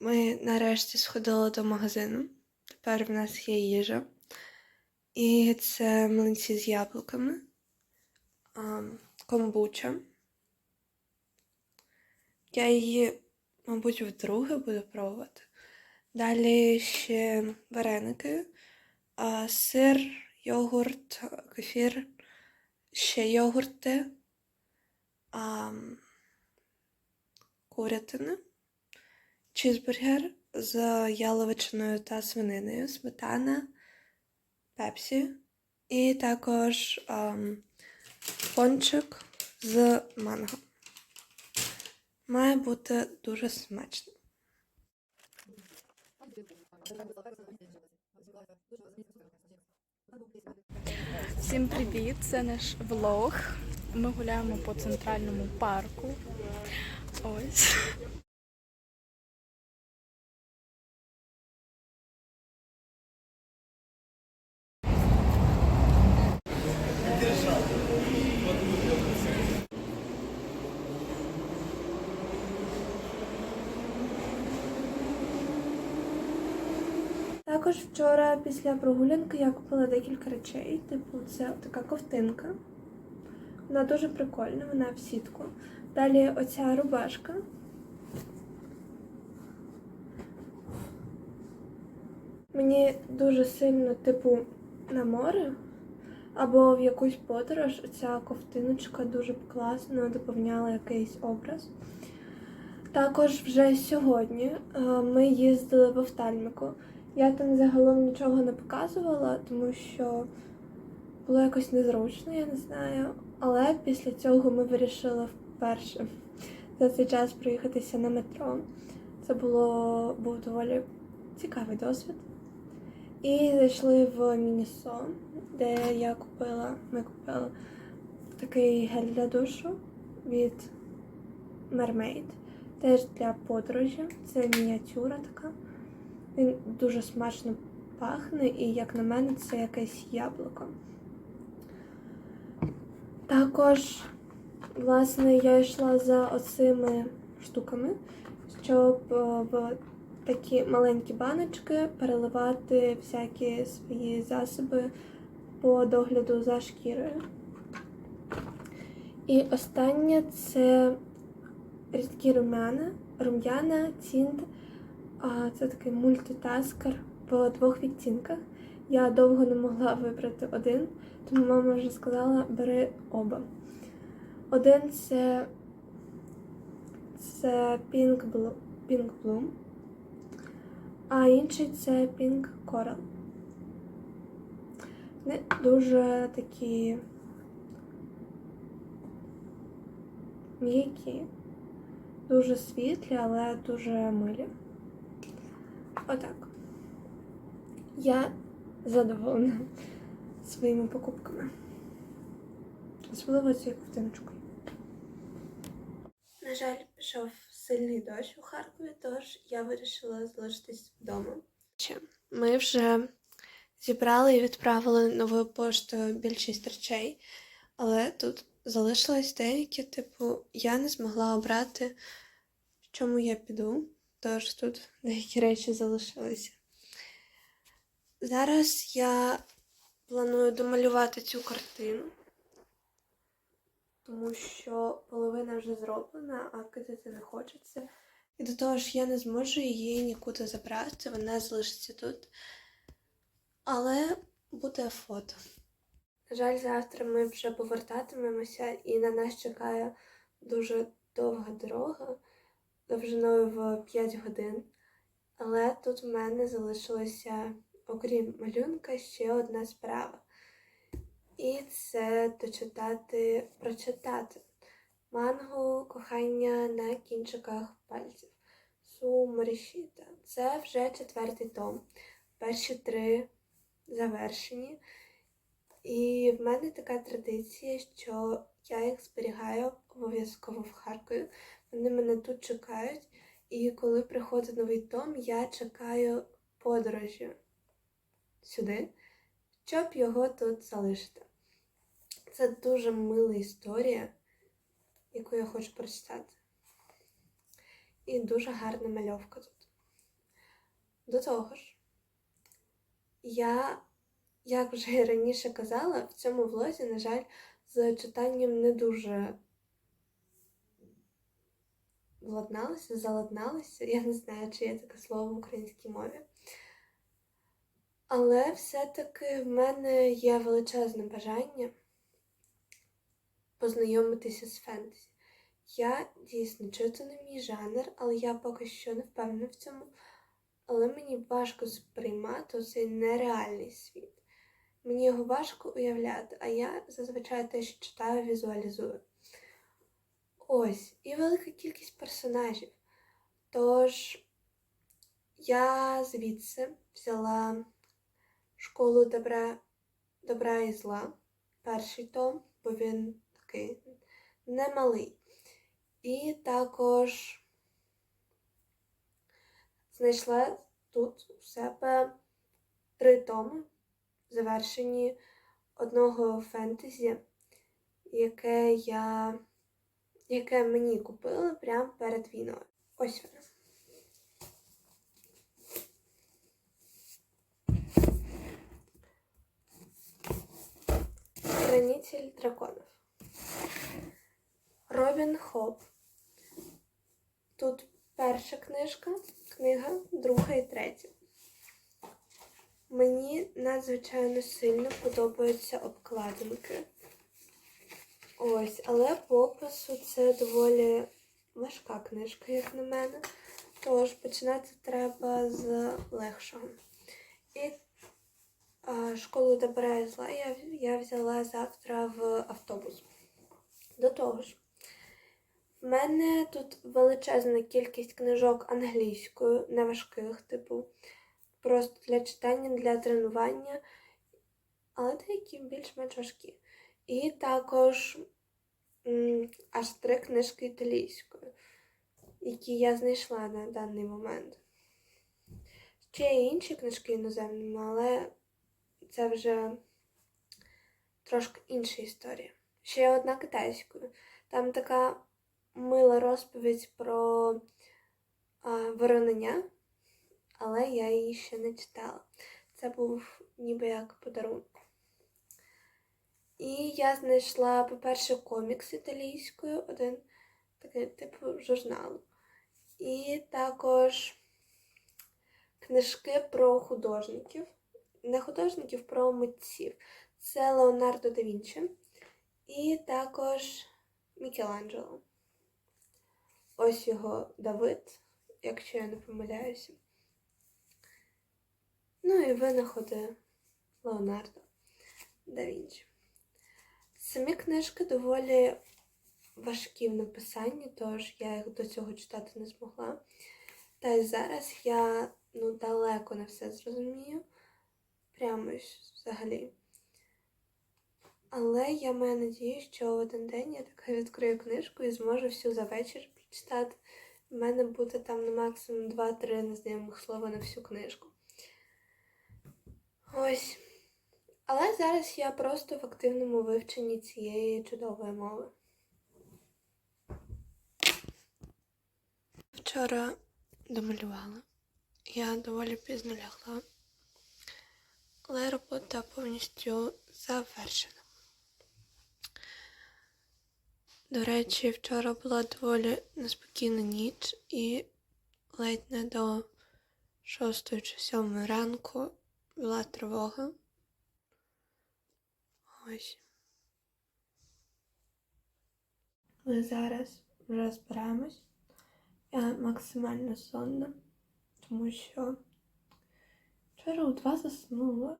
Ми нарешті сходили до магазину. Тепер в нас є їжа. І це млинці з яблуками, комбуча. Я її, мабуть, вдруге буду пробувати. Далі ще вареники, сир, йогурт, кефір, ще йогурти, а, чизбургер з яловичиною та свининою, сметана, пепсі і також ем, пончик з манго. Має бути дуже смачно. Всім привіт! Це наш влог. Ми гуляємо по центральному парку. Ось. Також вчора після прогулянки я купила декілька речей. Типу, це така ковтинка. Вона дуже прикольна, вона в сітку. Далі оця рубашка. Мені дуже сильно, типу, на море або в якусь подорож ця ковтиночка дуже класно доповняла якийсь образ. Також вже сьогодні е, ми їздили в офтальміку. Я там загалом нічого не показувала, тому що було якось незручно, я не знаю. Але після цього ми вирішили вперше за цей час проїхатися на метро. Це було був доволі цікавий досвід. І зайшли в Мінісо, де я купила, ми купили такий гель для душу від Mermaid. Теж для подорожі. Це мініатюра така. Він дуже смачно пахне, і, як на мене, це якесь яблуко. Також, власне, я йшла за оцими штуками, щоб е, в такі маленькі баночки переливати всякі свої засоби по догляду за шкірою. І останнє це рідкі румяна, рум'яна, цінт. Це такий мультитаскер в двох відтінках. Я довго не могла вибрати один, тому мама вже сказала, бери оба. Один це, це Pink Blue, Pink Bloom, а інший це Pink Coral. Вони дуже такі м'які, дуже світлі, але дуже милі. Отак. Я задоволена своїми покупками. Особливо цією ковтиночкою. На жаль, пішов сильний дощ у Харкові, тож я вирішила залишитись вдома. Ми вже зібрали і відправили новою поштою більшість речей, але тут залишилось деякі, типу, я не змогла обрати, в чому я піду. Тож тут деякі речі залишилися. Зараз я планую домалювати цю картину, тому що половина вже зроблена, а кидати не хочеться. І до того ж я не зможу її нікуди забрати, вона залишиться тут. Але буде фото. На жаль, завтра ми вже повертатимемося і на нас чекає дуже довга дорога довжиною в 5 годин. Але тут в мене залишилося, окрім малюнка, ще одна справа. І це дочитати, прочитати мангу кохання на кінчиках пальців. Суморішіта. Це вже четвертий том. Перші три завершені. І в мене така традиція, що я їх зберігаю обов'язково в Харкові. Вони мене тут чекають. І коли приходить новий том, я чекаю подорожі сюди, щоб його тут залишити. Це дуже мила історія, яку я хочу прочитати. І дуже гарна мальовка тут. До того ж, я, як вже і раніше казала, в цьому влозі, на жаль, з читанням не дуже владналася, заладналася. Я не знаю, чи є таке слово в українській мові. Але все-таки в мене є величезне бажання познайомитися з фентезі. Я дійсно чи це не мій жанр, але я поки що не впевнена в цьому. Але мені важко сприймати цей нереальний світ. Мені його важко уявляти, а я зазвичай те, що читаю, візуалізую. Ось, і велика кількість персонажів. Тож я звідси взяла школу добра, добра і зла, перший том, бо він такий немалий. І також знайшла тут у себе три томи, завершені одного фентезі, яке я яке мені купили прямо перед війною. Ось воно. Хранитель драконов. Робін Хоп. Тут перша книжка, книга, друга і третя. Мені надзвичайно сильно подобаються обкладинки. Ось, але по опису це доволі важка книжка, як на мене. Тож починати треба з легшого. І а, школу добра і зла я, я взяла завтра в автобус. До того ж, в мене тут величезна кількість книжок англійською, неважких, типу, просто для читання, для тренування, але деякі більш-менш важкі. І також аж три книжки італійською, які я знайшла на даний момент. Ще є інші книжки іноземними, але це вже трошки інша історія. Ще одна китайською. Там така мила розповідь про а, воронення, але я її ще не читала. Це був ніби як подарунок. І я знайшла, по-перше, комікс італійською, один такий типу журналу. І також книжки про художників. Не художників, про митців. Це Леонардо да Вінчі. І також Мікеланджело. Ось його Давид, якщо я не помиляюся. Ну і винаходи Леонардо да Вінчі. Самі книжки доволі важкі в написанні, тож я їх до цього читати не змогла. Та й зараз я ну, далеко не все зрозумію. Прямо взагалі. Але я маю надію, що в один день я така відкрию книжку і зможу всю за вечір прочитати. У мене буде там на максимум 2-3 незнайомих слова на всю книжку. Ось. Але зараз я просто в активному вивченні цієї чудової мови. Вчора домалювала. Я доволі пізно лягла, але робота повністю завершена. До речі, вчора була доволі неспокійна ніч і ледь не до 6 чи 7 ранку була тривога. Ось. Ми зараз вже збираємось. Я максимально сонна, тому що вчора у два заснула.